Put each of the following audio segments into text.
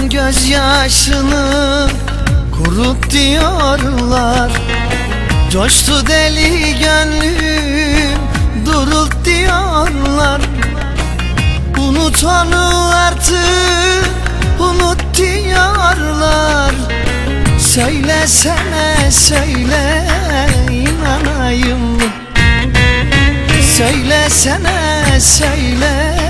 Akan gözyaşını kurut diyorlar. Coştu deli gönlüm durult diyorlar. Unut onu artık unut diyorlar. Söylesene söyle inanayım Söylesene söyle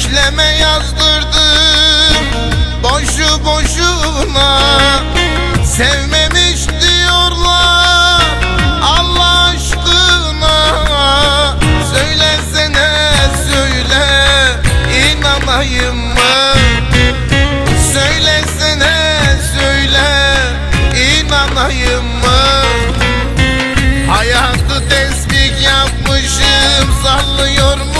Bekleme yazdırdım. Boşu boşuna Sevmemiş diyorlar Allah aşkına. Söylesene söyle inanayım mı? Söylesene söyle inanayım mı? Hayatı tesbih yapmışım sallıyormuşum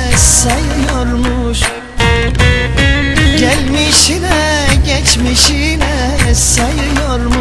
sayıyormuş Gelmişine geçmişine sayıyormuş